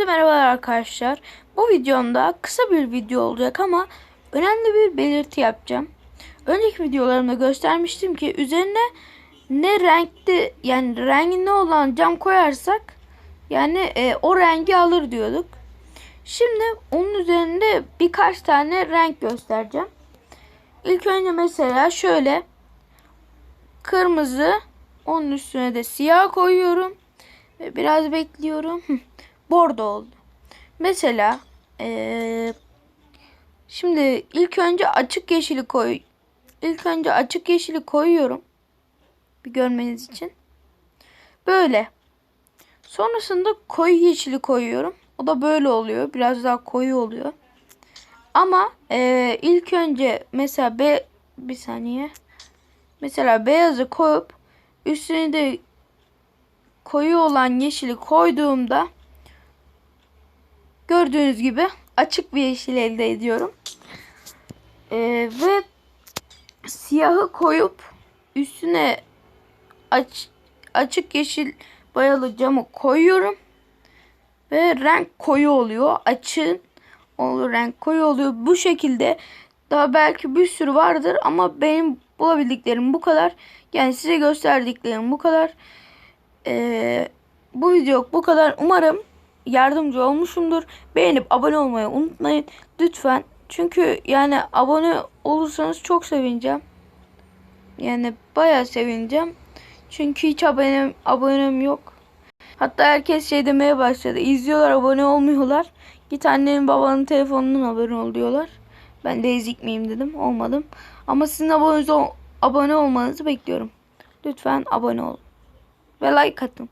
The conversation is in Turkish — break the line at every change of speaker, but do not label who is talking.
Hepinize merhabalar arkadaşlar. Bu videomda kısa bir video olacak ama önemli bir belirti yapacağım. Önceki videolarımda göstermiştim ki üzerine ne renkli yani rengi ne olan cam koyarsak yani e, o rengi alır diyorduk. Şimdi onun üzerinde birkaç tane renk göstereceğim. İlk önce mesela şöyle kırmızı onun üstüne de siyah koyuyorum. Biraz bekliyorum. Bordo oldu. Mesela eee, şimdi ilk önce açık yeşili koy. İlk önce açık yeşili koyuyorum. Bir görmeniz için. Böyle. Sonrasında koyu yeşili koyuyorum. O da böyle oluyor. Biraz daha koyu oluyor. Ama eee, ilk önce mesela be bir saniye. Mesela beyazı koyup üstüne de koyu olan yeşili koyduğumda gördüğünüz gibi açık bir yeşil elde ediyorum. Ee, ve siyahı koyup üstüne aç, açık yeşil boyalı camı koyuyorum. Ve renk koyu oluyor. Açığın olur renk koyu oluyor. Bu şekilde daha belki bir sürü vardır ama benim bulabildiklerim bu kadar. Yani size gösterdiklerim bu kadar. Ee, bu video bu kadar. Umarım yardımcı olmuşumdur. Beğenip abone olmayı unutmayın. Lütfen. Çünkü yani abone olursanız çok sevineceğim. Yani bayağı sevineceğim. Çünkü hiç abonem, abonem yok. Hatta herkes şey demeye başladı. İzliyorlar abone olmuyorlar. Git annenin babanın telefonundan abone ol diyorlar. Ben de ezik miyim dedim. Olmadım. Ama sizin abone, abone olmanızı bekliyorum. Lütfen abone olun. Ve like atın.